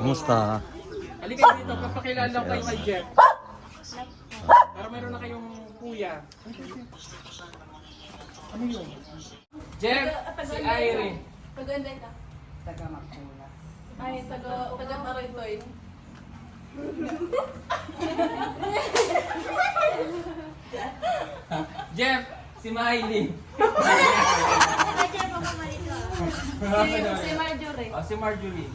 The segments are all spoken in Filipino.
Kumusta? Halika dito, papakilala ko kayo kay Jeff. Para meron na kayong kuya. Ano yun? Jeff, si Irene. Paganda ka. Taga Makula. Ay, taga, taga Tarintoy. Jeff, si Miley. Si, si Marjorie. Oh, si Marjorie.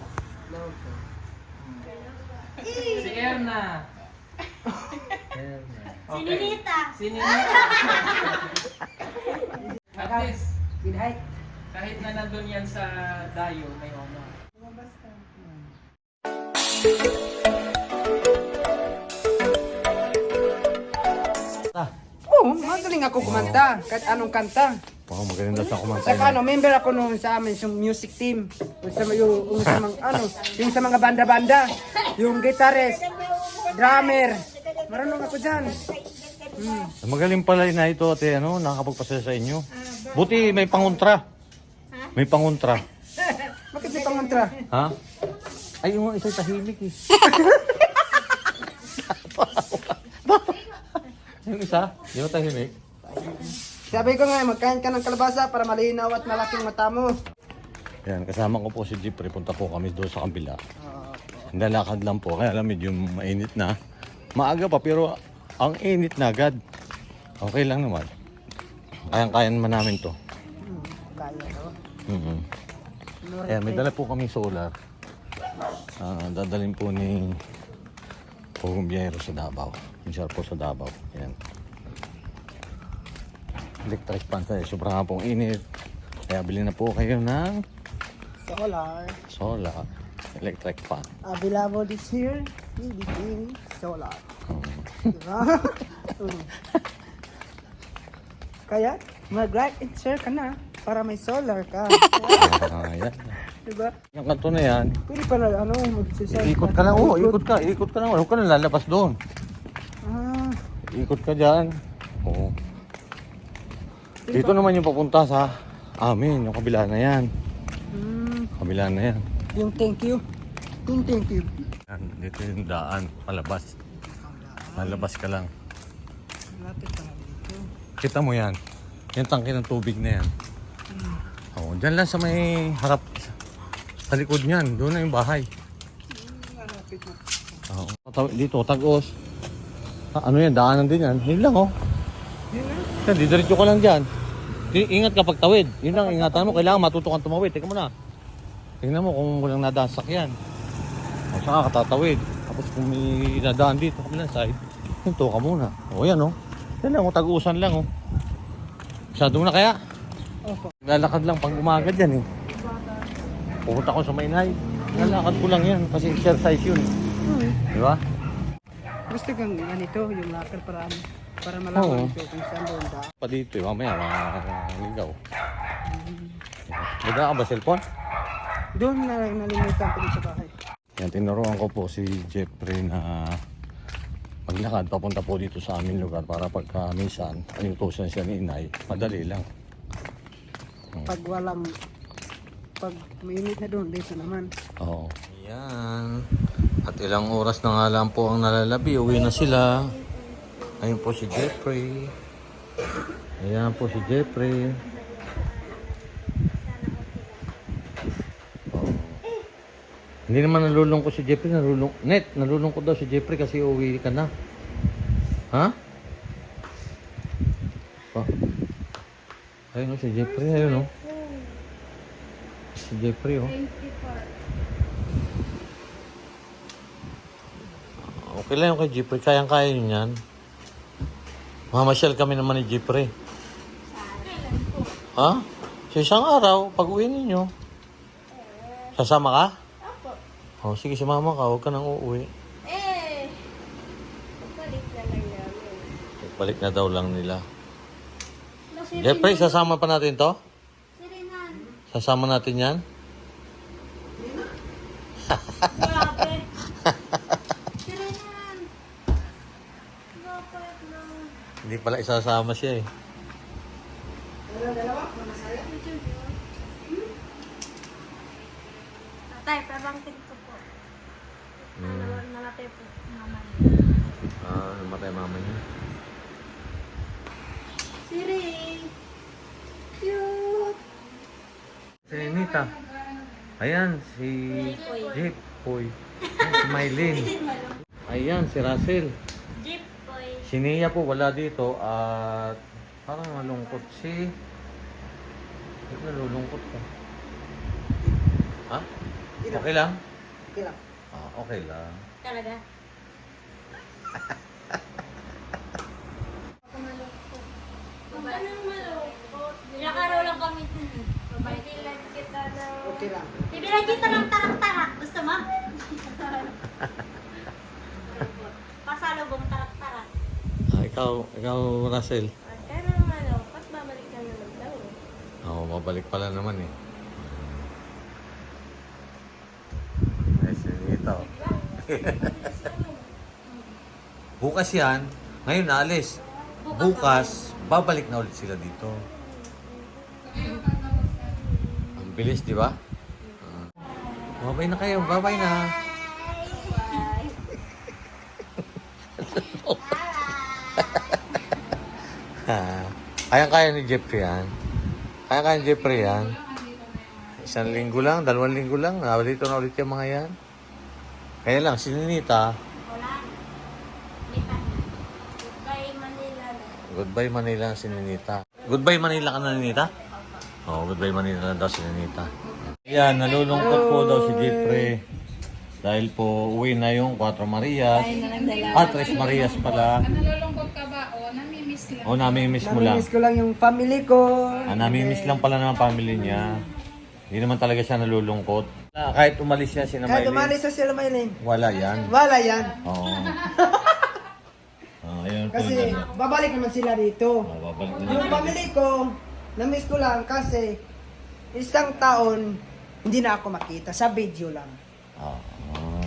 Si Erna. Si Ninita. Si Ninita. At least, kahit na nandun yan sa dayo, may honor. Oo, magaling ako kumanta. Kahit anong kanta. Baka magaling daw sa kumanta. Saka ano, member ako nung sa amin, yung music team. Yung sa, yung, yung sa mga, ano, yung sa mga banda-banda. Yung guitarist, drummer. Marunong ako dyan. Hmm. Magaling pala na ito ate, ano, nakakapagpasaya sa inyo. Buti may pangontra. May pangontra. Bakit may pangontra? Ha? Ay, yung isa tahimik eh. yung isa, yung tahimik. Sabi ko nga, magkain ka ng kalabasa para malinaw at malaking mata mo. Yan, kasama ko po si Jeffrey. Punta po kami doon sa kabila. Lalakad lang po. Kaya alam, medyo mainit na. Maaga pa, pero ang init na agad. Okay lang naman. Kayang-kaya naman namin to. Hmm, kaya no? Mhm. Ayan, may dala po kami solar. Ah, dadalhin po ni Pugumbiyero sa Davao. Misyar po sa Davao. Ayan. Electric fan tayo. Sobrang pong init. Kaya bili na po kayo ng Solar. solar. Electric fan. Available this year, PBB Solar. Diba? Mm. Kaya, mag-like and share ka na para may solar ka. Ah, yan. diba? Yung kanto na yan, Pwede pa na, ano, mag-suicide ikot ka lang. Oo, ikot ka. Ikot ka lang. Huwag ka na lalabas doon. Ah, Ikot ka dyan. Oo. Dito naman yung papunta sa amin. Yung kabila na yan. mm, Kabila na yan. yung thank you. You. Yan, dito yung daan, palabas. Palabas ka lang. Lapit pa dito. Kita mo yan. Yung tangke ng tubig na yan. Oo, dyan lang sa may harap. Sa likod niyan, doon na yung bahay. Lapit na. Taw- Dito, tagos. Ah, ano yan, daanan din yan. Yun lang oh. Yun na. Yan, didiretso ka lang dyan. Ingat kapag tawid. Yun lang, ingatan mo. Kailangan matuto kang tumawid. Teka mo na. Tingnan mo kung walang nadasak O saka ka tatawid. Tapos kung may nadaan dito, kabilang side, hinto ka muna. O yan o. Yan lang, o, tag-uusan lang o. Masyado mo na kaya? Opo. Lalakad lang pag umaga dyan eh. Pupunta ko sa Maynay. Lalakad ko lang yan kasi exercise yun. Hmm. Di ba? Gusto kang ganito, yung lakad para para malaman Oo. ko kung saan doon da. Pa dito eh, mamaya makakaligaw. Nagka ka ba cellphone? Doon na nalimitan ko sa bahay. Yan, tinuruan ko po si Jeffrey na maglakad papunta po dito sa aming lugar para pagka minsan, inutusan siya ni inay, madali lang. Pag walang, pag mainit na doon, dito naman. Oo. Yan. At ilang oras na nga lang po ang nalalabi. Uwi na sila. Ayun po si Jeffrey. Ayan po si Jeffrey. Hindi naman nalulungkot si Jeffrey. Nalulung... Net, nalulungkot daw si Jeffrey kasi uwi ka na. Ha? Oh. Ayun o si Jeffrey. Ayun o. Si Jeffrey oh. Okay lang yung kay Jeffrey. Kayang-kaya yun yan. Mamasyal kami naman ni Jeffrey. Ha? Sa isang araw, pag uwi ninyo. Sasama ka? O, sige, sumama ka. Huwag ka nang uuwi. Eh! Balik na lang namin. Balik na daw lang nila. Jeffrey, sasama pa natin to? Sirinan. Sasama natin yan? Grabe. Sirinan. Bakit na? Hindi pala isasama siya eh. Tatay, pabangkin ko. Hmm. Namatay po mama niya. Ah, namatay mama niya. Si Cute. Si Nita. Ayan, si Jeep Poy. Si Mylene. Ayan, si Russell. Jeep Poy. Si Nia po wala dito at parang malungkot si... Ba't nalulungkot ka? Ha? Okay lang? Okay lang. Ah, okay lang. Talaga? Huwag ka nang malungkot. Araw lang kami. Bibilan kita ng... Okay lang. Bibilan kita ng tarak-tarak. Gusto mo? Pasalubong tarak-tarak. Ah, ikaw, ikaw Russell. Huwag ka nang malungkot. Babalik ka naman daw. Oo, mabalik pala naman eh. Ay, sinito. Bukas yan. Ngayon naalis. Bukas, babalik na ulit sila dito. Ang bilis, di ba? Ah. Babay na kayo, babay na. Kayang-kaya ni Jeffrey yan. Kaya-kaya ni Jeffrey yan. Isang linggo lang, dalawang linggo lang. Dito na ulit yung mga yan. Kaya lang, si Ninita, Wala. Lipat na. Goodbye Manila na. goodbye Manila si Ninita. Goodbye Manila ka na, Ninita? Oo, oh, goodbye Manila na daw si Ninita. Yan, nalulungkot po daw si Jeffrey. Dahil po uwi na yung 4 Marias. Ah, 3 Marias pala. Nalulungkot ka ba? O, namimiss lang. O, namimiss mo lang. Namimiss ko lang yung family ko. Ah, namimiss lang pala ng family niya. Hindi naman talaga siya nalulungkot. Ah, kahit umalis siya si na Kahit Maylin, umalis sa sila Maylin. wala yan. Wala yan. Oo. Oh, ayun po. Kasi yun. babalik naman sila dito. Oh, babalik na Yung lang. family ko, na-miss ko lang kasi isang taon hindi na ako makita sa video lang. Ah,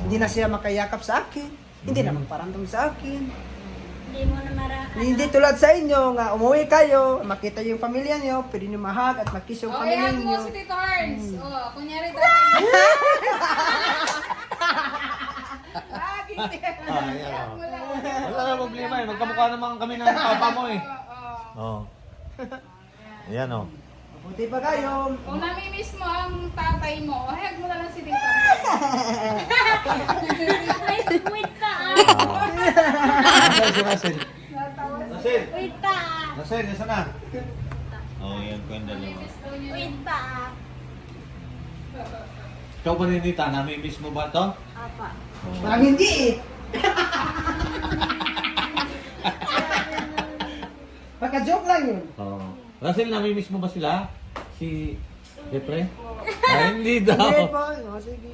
Hindi na siya makayakap sa akin. Hindi na magparamdam sa akin. Hindi mo na mara... Hindi tulad sa inyo nga umuwi kayo, makita yung pamilya niyo, pwede niyo mahag at makiss yung O, pamilya ihag mo niyo. si Tito Herns. O, kunyari tatay mo. Bakit? Ah, ayan, oh. Wala. Wala na problema eh. Magkamukha naman kami ng papa mo eh. Oo. Oo. Ayan oh. Buti pa kayo. Kung namimiss mo ang tatay mo, ihag mo na lang si Tito Wait, wait pa ah. Pa ah. Russell, na? Oo, oh, yan ko yung dalawa. Wait pa ah. Ikaw ba Ninita, namimiss mo ba to? Apa. Parang hindi eh. Baka joke lang yun. Oo. Russell, namimiss mo ba sila? Si Jeffrey? Ah, hindi daw. Hindi po. O, sige.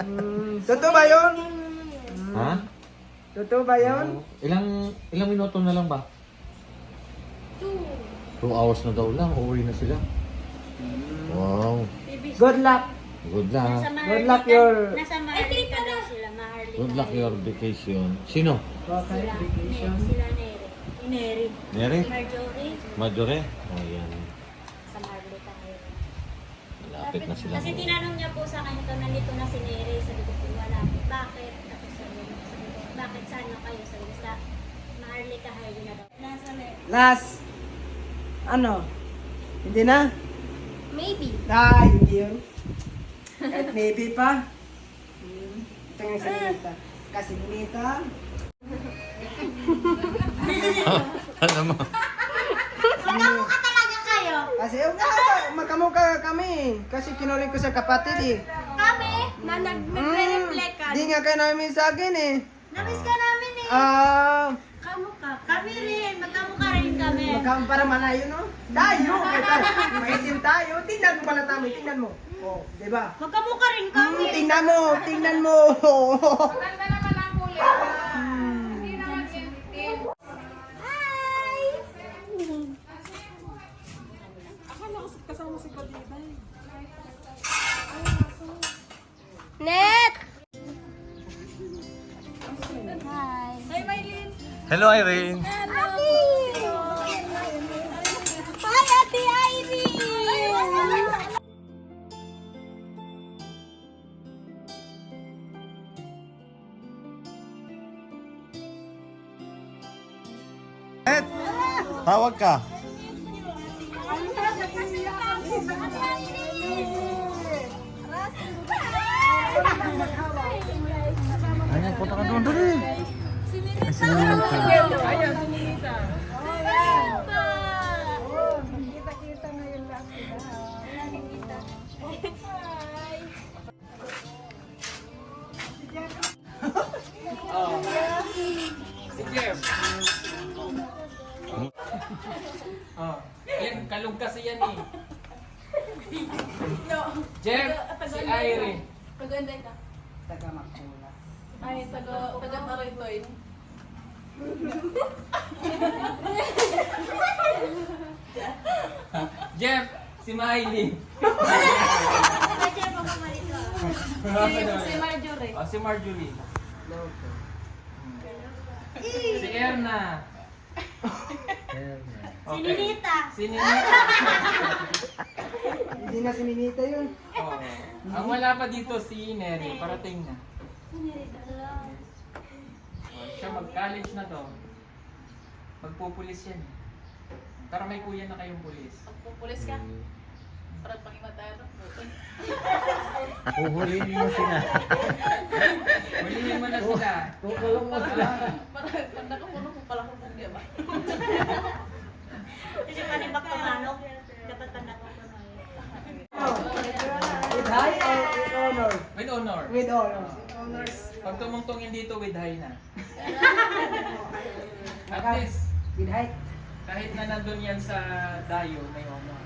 Hmm, totoo ba yun? Ha? Totoo ba yun? Ilang ilang minuto na lang ba? Two. Two hours na daw lang, uuwi na sila. Wow. Good luck. Good luck. Nasa Good luck Maharlika- your- Nasa Maharlika daw sila. Maharlika. Good luck your vacation. Sino? Okay, Sila. vacation. Sila Neri. Neri. Neri? Marjorie. Majore? Oh, yan. Malapit na sila. Kasi tinanong niya po sa akin ito, nandito na si Neri. Sabi ko po, wala po. Bakit? Tapos sabi ko, sabi ko, bakit saan na kayo? Sabi ko, sa Maharlika Highway na daw. Nasa. Last. Ano? Hindi na? Maybe. Ah, hindi yun. Kahit maybe pa. Hmm. Ito nga sa Ninita. Kasi Ninita, ano mo? Talaga kayo. Kasi oh, nga, magkamukha kami. Kasi kinurin ko sa kapatid eh. Kami, na nag nagre-reflect ka. Di nga kayo namin sa akin eh. Namiss ka namin eh. Ah, Kamukha. Kami rin. Magkamukha rin kami. magkam para malayo no? Tayo, kita. Maitim tayo. Tingnan mo pala tami, tingnan mo. Oh, di ba? Magkamukha rin kami. Hmm, tingnan mo, tingnan mo. Maganda naman ang huli. Net! Hi! Hi, Maylin! Hello, Irene. Ate! Hi, Ate Irene! Ed, tawag ka. Ayan, punta ka doon, dali. Ayan, si Ninita. Oh. Si Jeff. Oh. Yan, kalog kasi yan eh. Jeff, si Irene. Paganda ka. Ay, taga, taga Taritoy. Jeff, si Miley. Kaya mo kumalito. Si, si Marjorie. Oh, si Marjorie. Si Erna. Si Ninita. Si Ninita. Hindi na si Ninita yun. Oh. Ang wala pa dito si Neri, parating na. Oh, siya mag-college na to. Magpupulis yan. Para may kuya na kayong pulis. Pupulis ka. Para pangimataro. Uhulihin mo sila. Hulihin mo na sila. Kukulong mo sila. Para pag nakapuno ko pala kung di ba? Kasi panibak ka manok. Dapat pa nakukunoy. With high or with honor? With honor. With honor. Pag tumungtungin dito, with high na. At least, With height. kahit na nandun yan sa dayo, may honor.